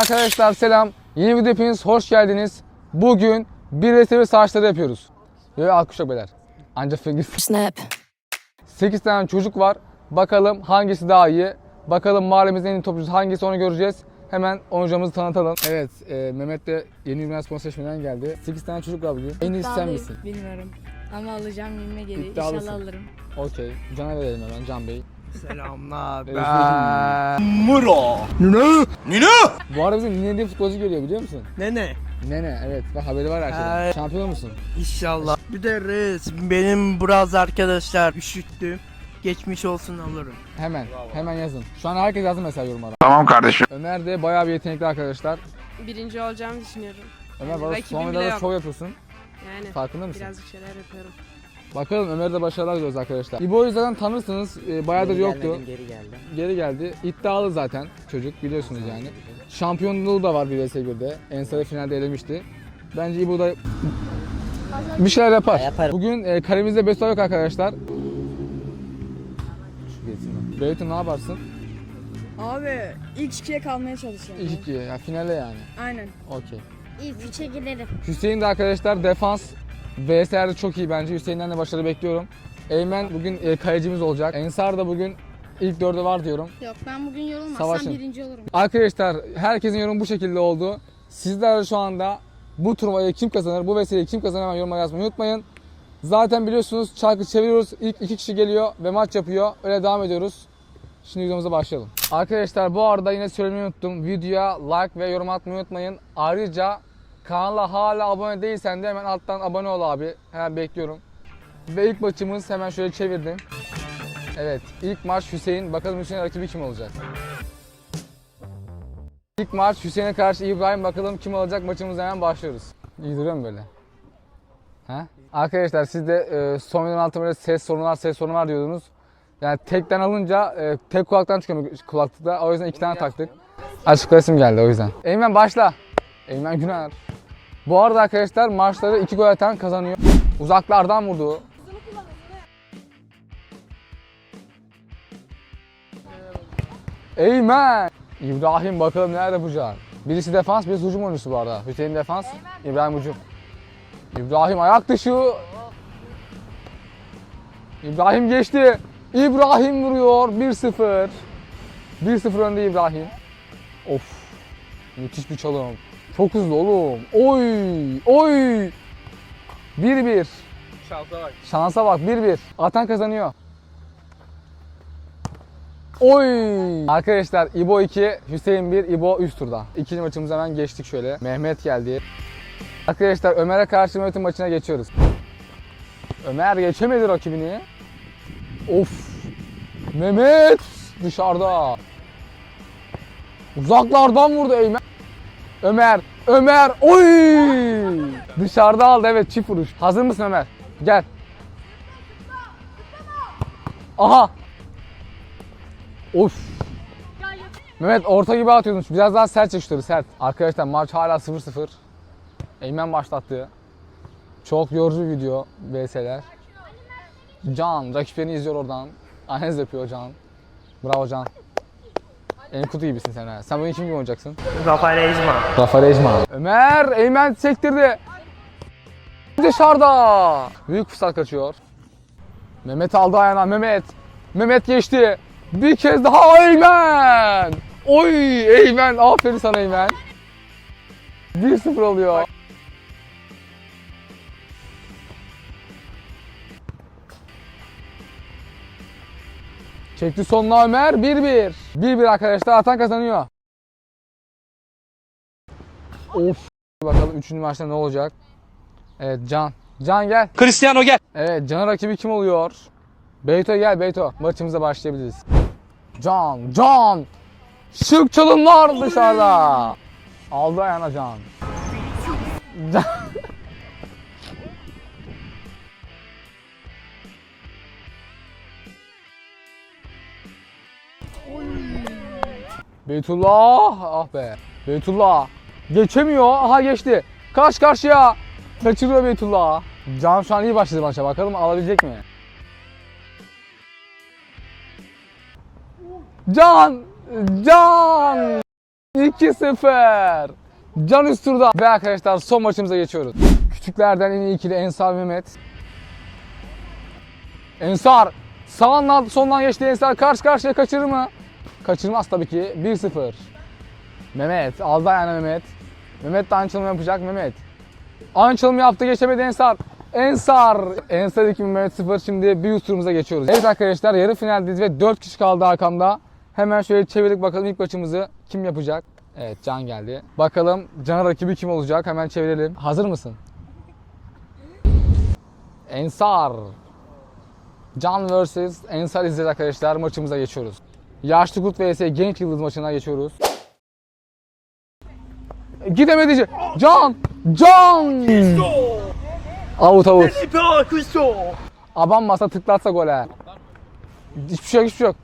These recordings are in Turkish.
Arkadaşlar selam. Yeni video hepiniz hoş geldiniz. Bugün bir resim saçları yapıyoruz. Ve alkış yok beyler. Ancak fingers. Snap. 8 tane çocuk var. Bakalım hangisi daha iyi. Bakalım mahallemizin en iyi topçusu hangisi onu göreceğiz. Hemen oyuncumuzu tanıtalım. Evet, e, Mehmet de yeni ürün sponsor seçmeden geldi. 8 tane çocuk var bugün. En iyisi sen misin? Bilmiyorum. Ama alacağım gibime geliyor. İddialısın. İnşallah alırım. Okey. Can'a verelim hemen Can Bey. Selamlar ben Muro. Nine? Bu arada bizim Nine diye futbolcu geliyor biliyor musun? Nene. Nene evet. Bak haberi var her şeyden. Şampiyon musun? İnşallah. Bir de reis benim biraz arkadaşlar üşüttü. Geçmiş olsun alırım. Hemen. Hemen yazın. Şu an herkes yazdı mesela yorumlara. Tamam kardeşim. Ömer de bayağı bir yetenekli arkadaşlar. birinci olacağımı düşünüyorum. Ömer bana son videoda şov yapıyorsun. Yani Farkında mısın? birazcık şeyler yapıyorum. Bakalım Ömer'e de başarılar diliyoruz arkadaşlar. İbo'yu zaten tanırsınız. Ee, bayağıdır yoktu. geri geldim. Geri geldi. İddialı zaten çocuk biliyorsunuz yani. Şampiyonluğu da var bir vs 1'de. Ensar'ı finalde elemişti. Bence İbo da bir şeyler yapar. Yaparım. Bugün e, kalemizde Besto yok arkadaşlar. Beytun ne yaparsın? Abi ilk ikiye kalmaya çalışıyorum. İlk ikiye. Ya finale yani. Aynen. Okey. İlk üçe giderim. Hüseyin de arkadaşlar defans VS'lerde çok iyi bence. Hüseyin'den de başarı bekliyorum. Eymen bugün e, kalecimiz olacak. Ensar da bugün ilk dörde var diyorum. Yok ben bugün yorulmazsam Savaşın. birinci olurum. Arkadaşlar herkesin yorumu bu şekilde oldu. Sizler de şu anda bu turnuvayı kim kazanır, bu vesileyi kim kazanır hemen yorumlara yazmayı unutmayın. Zaten biliyorsunuz çarkı çeviriyoruz. İlk iki kişi geliyor ve maç yapıyor. Öyle devam ediyoruz. Şimdi videomuza başlayalım. Arkadaşlar bu arada yine söylemeyi unuttum. Videoya like ve yorum atmayı unutmayın. Ayrıca kanala hala abone değilsen de hemen alttan abone ol abi. Hemen bekliyorum. Ve ilk maçımız hemen şöyle çevirdim. Evet ilk maç Hüseyin. Bakalım Hüseyin rakibi kim olacak? İlk maç Hüseyin'e karşı İbrahim bakalım kim olacak maçımıza hemen başlıyoruz. İyi duruyor mu böyle? Ha? Arkadaşlar siz de e, son videonun altına böyle ses sorunu var ses sorunu var diyordunuz. Yani tekten alınca e, tek kulaktan çıkıyor kulaklıkta o yüzden iki tane taktık. Açıklayasım geldi o yüzden. Eymen başla. Eymen Güner. Bu arada arkadaşlar maçları iki gol atan kazanıyor. Uzaklardan vurdu. Eymen. İbrahim bakalım neler yapacak. Birisi defans, birisi hücum oyuncusu bu arada. Hüseyin defans, İbrahim hücum. İbrahim ayak dışı. İbrahim geçti. İbrahim vuruyor 1-0. 1-0 önde İbrahim. Of. Müthiş bir çalım. Çok hızlı oğlum. Oy! Oy! 1-1. Şansa bak. Şansa bak 1-1. Atan kazanıyor. Oy! Arkadaşlar İbo 2, Hüseyin 1, İbo üst turda. İkinci maçımıza hemen geçtik şöyle. Mehmet geldi. Arkadaşlar Ömer'e karşı Mehmet'in maçına geçiyoruz. Ömer geçemedi rakibini. Of! Mehmet dışarıda. Uzaklardan vurdu Eymen. Ömer, Ömer, oy! Dışarıda aldı evet çift vuruş. Hazır mısın Ömer? Gel. Aha! Of. Mehmet orta gibi atıyorsun. Biraz daha sert çek sert. Arkadaşlar maç hala 0-0. Eymen başlattı. Çok yorucu video VS'ler. Can rakiplerini izliyor oradan. Analiz yapıyor Can. Bravo Can. En kutu gibisin sen ha. Sen bugün kim gibi oynayacaksın? Rafael Ejma. Rafa Rejma. Ömer Eymen sektirdi. Dışarıda. Büyük fırsat kaçıyor. Mehmet aldı ayağına Mehmet. Mehmet geçti. Bir kez daha Eymen. Oy Eymen aferin sana Eymen. 1-0 oluyor. Çekti sonuna Ömer 1-1. 1-1 arkadaşlar atan kazanıyor. Of. Bakalım 3. maçta ne olacak? Evet Can. Can gel. Cristiano gel. Evet Can'ın rakibi kim oluyor? Beyto gel Beyto. Maçımıza başlayabiliriz. Can. Can. Şık çalımlar dışarıda. Aldı ayağına Can. Can. Beytullah. Ah be. Beytullah. Geçemiyor. Aha geçti. Karşı karşıya. Kaçırıyor Beytullah. Can şu an iyi başladı maça. Bakalım alabilecek mi? Can! Can! 2-0. Can Üstür'da. Ve arkadaşlar son maçımıza geçiyoruz. Küçüklerden en iyi ikili Ensar Mehmet. Ensar sağından soldan geçti Ensar karşı karşıya kaçırır mı? Kaçırmaz tabii ki. 1-0. Mehmet aldı ayağına Mehmet. Mehmet de aynı çalımı yapacak Mehmet. Aynı çalımı yaptı geçemedi Ensar. Ensar. Ensar 2 Mehmet 0 şimdi bir üst turumuza geçiyoruz. Evet arkadaşlar yarı finaldeyiz ve 4 kişi kaldı arkamda. Hemen şöyle çevirdik bakalım ilk maçımızı kim yapacak? Evet Can geldi. Bakalım Can'a rakibi kim olacak? Hemen çevirelim. Hazır mısın? Ensar. Can vs Ensar izleyeceğiz arkadaşlar. Maçımıza geçiyoruz. Yaşlı Kurt vs Genç Yıldız maçına geçiyoruz. Gidemedi. Can! Can! Avut avut. Abanmasa tıklatsa gole. Hiçbir şey yok, hiçbir şey yok.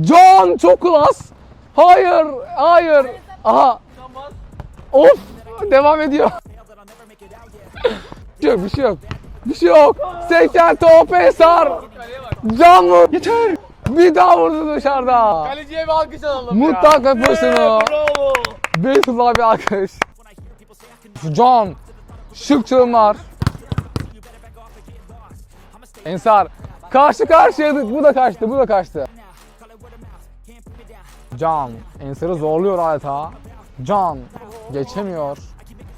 Can çok klas. Hayır, hayır. Aha. Of, devam ediyor. bir şey yok, bir şey yok. Bir şey yok. 80 top Ensar. Can vur. Yeter. Bir daha vurdu dışarıda. Kaleciye bir alkış alalım Mutlaka pozisyonu. Beytullah bir alkış. Can. Şık çığımlar. Ensar. Karşı karşıyaydık. Bu da kaçtı. Bu da kaçtı. Can. Ensar'ı zorluyor adeta. Can. Geçemiyor.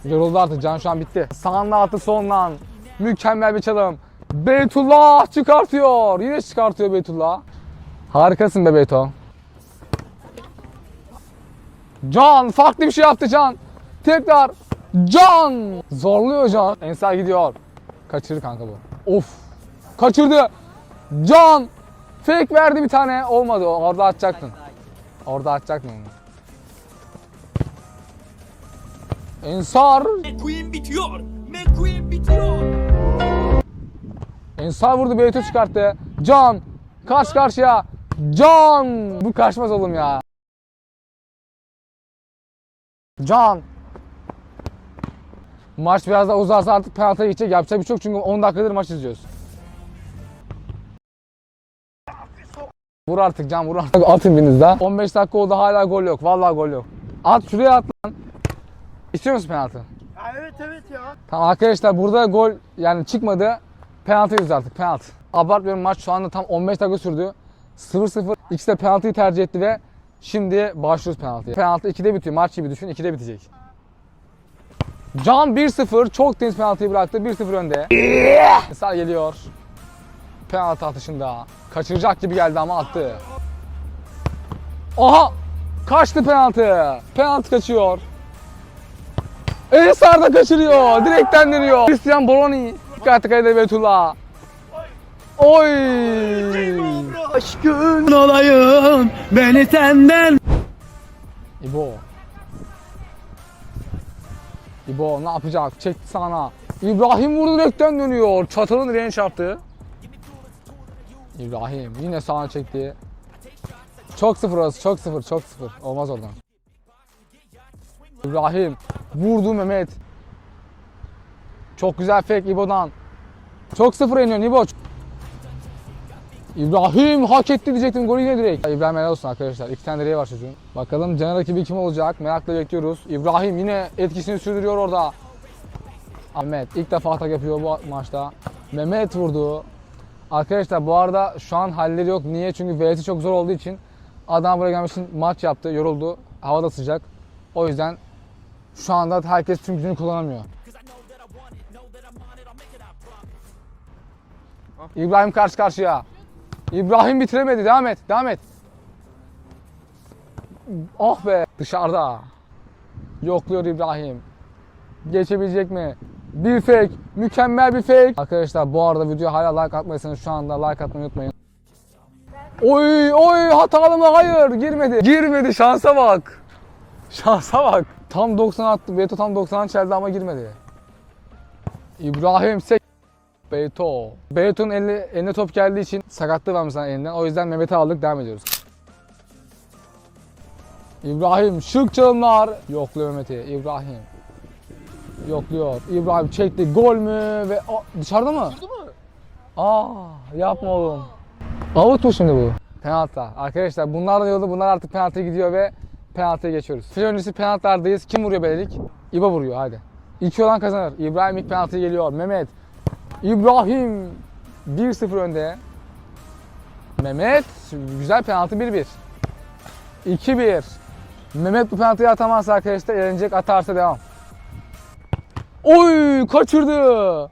Yoruldu artık. Can şu an bitti. Sağından attı sondan. Mükemmel bir çalım. Beytullah çıkartıyor. Yine çıkartıyor Beytullah. Harikasın be Beyto. Can farklı bir şey yaptı Can. Tekrar Can zorluyor Can. Ensar gidiyor. Kaçırdı kanka bu. Of. Kaçırdı. Can fake verdi bir tane. Olmadı. Orada atacaktın. Orada atacaktın onu. Ensar. McQueen bitiyor. McQueen bitiyor. Ensar vurdu Beyto çıkarttı. Can karşı karşıya. Can bu kaçmaz oğlum ya. Can. Maç biraz daha uzarsa artık penaltıya gidecek. Yapacak bir şey yok çünkü 10 dakikadır maç izliyoruz. Vur artık Can vur artık. Atın biriniz daha. 15 dakika oldu hala gol yok. Vallahi gol yok. At şuraya at lan. İstiyor musun penaltı? Evet evet ya. Tamam arkadaşlar burada gol yani çıkmadı. Penaltı yüzü artık penaltı. Abartmıyorum maç şu anda tam 15 dakika sürdü. 0-0 ikisi de penaltıyı tercih etti ve şimdi başlıyoruz penaltıya. Penaltı 2'de bitiyor. Maç gibi düşün 2'de bitecek. Can 1-0 çok temiz penaltıyı bıraktı. 1-0 önde. Sağ geliyor. Penaltı atışında. Kaçıracak gibi geldi ama attı. Aha! Kaçtı penaltı. Penaltı kaçıyor. Ensar da kaçırıyor. Direkten dönüyor. Christian Boroni. Dikkatli kalede Betullah. Oy! Aşkın olayım beni senden. İbo. İbo ne yapacak? Çekti sana. İbrahim vurdu direkten dönüyor. Çatalın direğine çarptı. İbrahim yine sağa çekti. Çok sıfır orası. Çok sıfır. Çok sıfır. Olmaz oradan. İbrahim vurdu Mehmet. Çok güzel fake İbo'dan. Çok sıfır iniyor İbo. İbrahim hak etti diyecektim golü yine direkt. İbrahim helal olsun arkadaşlar. İki tane direği var çocuğun. Bakalım Caner rakibi kim olacak? Merakla bekliyoruz. İbrahim yine etkisini sürdürüyor orada. Mehmet ilk defa atak yapıyor bu maçta. Mehmet vurdu. Arkadaşlar bu arada şu an halleri yok. Niye? Çünkü VS çok zor olduğu için adam buraya gelmek için maç yaptı, yoruldu. Hava da sıcak. O yüzden şu anda herkes tüm gücünü kullanamıyor. İbrahim karşı karşıya. İbrahim bitiremedi. Devam et. Devam et. Oh be. Dışarıda. Yokluyor İbrahim. Geçebilecek mi? Bir fake. Mükemmel bir fake. Arkadaşlar bu arada videoya hala like atmayırsanız şu anda like atmayı unutmayın. Oy oy hatalı mı? Hayır girmedi. Girmedi şansa bak. Şansa bak. Tam 90 attı. Beto tam 90 çeldi ama girmedi. İbrahim sek Beto. Beto'nun eline, eline top geldiği için sakatlığı varmış sana elinden. O yüzden Mehmet'i aldık devam ediyoruz. İbrahim şık çalımlar. Yokluyor Mehmet'i. İbrahim. Yokluyor. İbrahim çekti. Gol mü? Ve Aa, dışarıda mı? Aa yapma oğlum. Avut mu şimdi bu? Penaltı. Arkadaşlar bunlar da yolda bunlar artık penaltıya gidiyor ve penaltıya geçiyoruz. File öncesi penaltılardayız. Kim vuruyor belelik? İbo vuruyor hadi. İki olan kazanır. İbrahim ilk penaltıya geliyor. Mehmet. İbrahim 1-0 önde. Mehmet güzel penaltı 1-1. 2-1. Mehmet bu penaltıyı atamazsa arkadaşlar elenecek. Atarsa devam. Oy kaçırdı.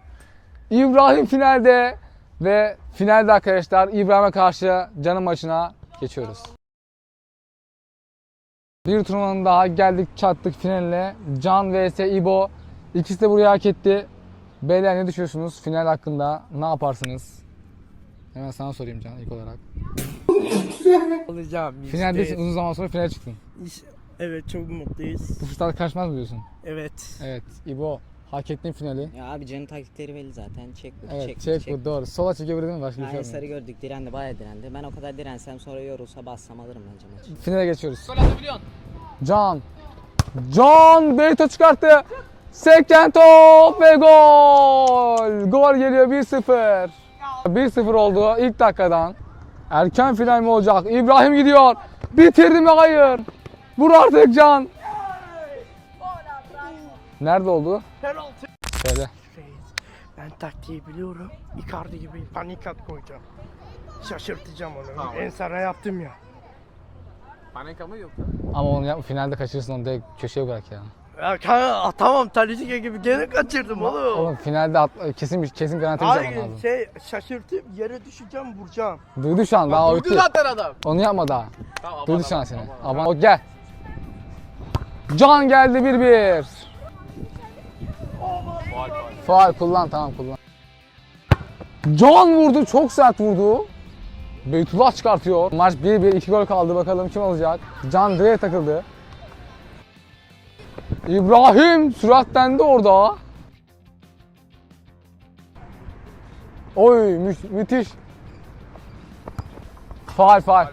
İbrahim finalde ve finalde arkadaşlar İbrahim'e karşı canım maçına geçiyoruz. Bir turnuvanın daha geldik çattık finaline. Can vs İbo. İkisi de burayı hak etti. Beyler ne düşünüyorsunuz final hakkında? Ne yaparsınız? Hemen sana sorayım Can ilk olarak. Olacağım. Finaldesin uzun zaman sonra finale çıktın. Evet çok mutluyuz. Bu fırsat kaçmaz mı diyorsun? Evet. Evet İbo hak ettin finali. Ya abi Can'ın taktikleri belli zaten. Çek bu, Evet çek, çek, çek. bu doğru. Sola çekebilir mi? Başka bir şey yok. gördük direndi bayağı direndi. Ben o kadar dirensem sonra yorulsa bassam alırım bence maçı. Finale geçiyoruz. Can. Can Beyto çıkarttı. Seken top ve gol. Gol geliyor 1-0. 1-0 oldu ilk dakikadan. Erken final mi olacak? İbrahim gidiyor. Bitirdi mi? Hayır. Vur artık Can. Nerede oldu? Penaltı. Şöyle. Ben taktiği biliyorum. Icardi gibi panik at koyacağım. Şaşırtacağım onu. En sana yaptım ya. Panik mı yok? Ama onu yap, finalde kaçırırsın onu direkt köşeye bırak ya. Ya kanka tamam Talisca gibi gene kaçırdım oğlum. Oğlum finalde at, kesin kesin garanti bir zaman Hayır lazım. şey şaşırtıp yere düşeceğim vuracağım. Duydu şu an daha o Duydu zaten adam. Onu yapma daha. Tamam, Duydu şu an seni. aman. O gel. Can geldi 1-1. Faul, faul. Faal kullan tamam kullan. Can vurdu çok sert vurdu. Beytullah çıkartıyor. Maç 1-1 2 gol kaldı bakalım kim olacak. Can direğe takıldı. İbrahim süratlendi orada. Oy mü- müthiş. Faal faal.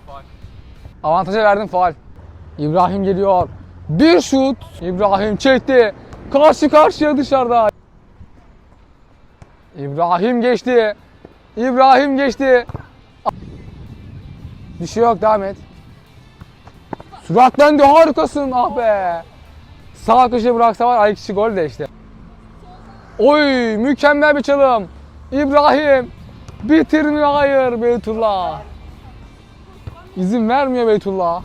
Avantaja verdim faal. İbrahim geliyor. Bir şut. İbrahim çekti. Karşı karşıya dışarıda. İbrahim geçti. İbrahim geçti. Bir şey yok devam et. Süratlendi harikasın ah be. Sağ köşe bıraksa var ay kişi gol de işte. Oy mükemmel bir çalım. İbrahim bitirmiyor hayır Beytullah. İzin vermiyor Beytullah.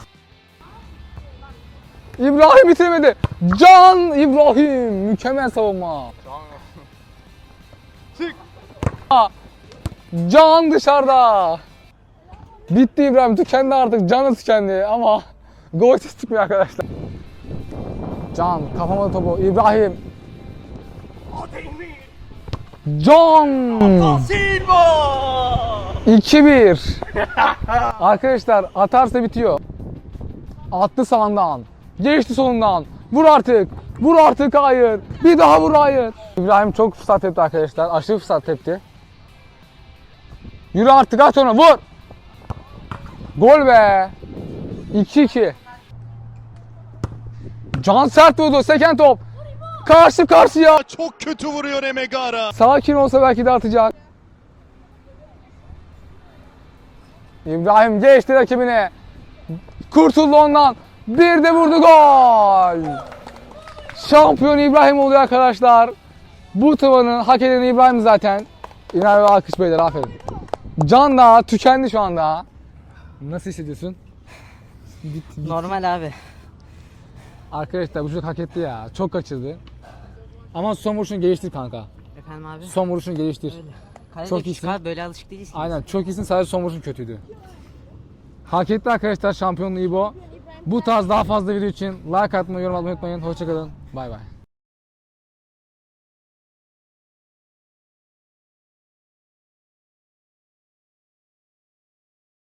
İbrahim bitiremedi. Can İbrahim mükemmel savunma. Çık. Can dışarıda. Bitti İbrahim tükendi artık canı tükendi ama gol çıkmıyor arkadaşlar. Can kafama topu İbrahim. Can Silva! 2-1. Arkadaşlar atarsa bitiyor. Attı sağından. Geçti solundan. Vur artık. Vur artık hayır. Bir daha vur hayır. İbrahim çok fırsat tepti arkadaşlar. Aşırı fırsat tepti. Yürü artık at onu vur. Gol be. 2-2. Can sert vurdu. Seken top. Karşı karşıya. Çok kötü vuruyor Emegara. Sakin olsa belki de atacak. İbrahim geçti rakibine. Kurtuldu ondan. Bir de vurdu gol. Şampiyon İbrahim oluyor arkadaşlar. Bu tavanın hak edeni İbrahim zaten. İner ve alkış beyler aferin. Can da tükendi şu anda. Nasıl hissediyorsun? Bit- bit- Normal abi. Arkadaşlar bu çocuk hak etti ya. Çok kaçırdı. Ama son vuruşunu geliştir kanka. Efendim abi. Son vuruşunu geliştir. Kalede çok iyisin. abi böyle alışık değilsin. Aynen çok iyisin sadece son vuruşun kötüydü. Hak etti arkadaşlar şampiyonluğu İbo. Bu tarz daha fazla video için like atmayı, yorum atmayı unutmayın. Hoşçakalın. Bay bay.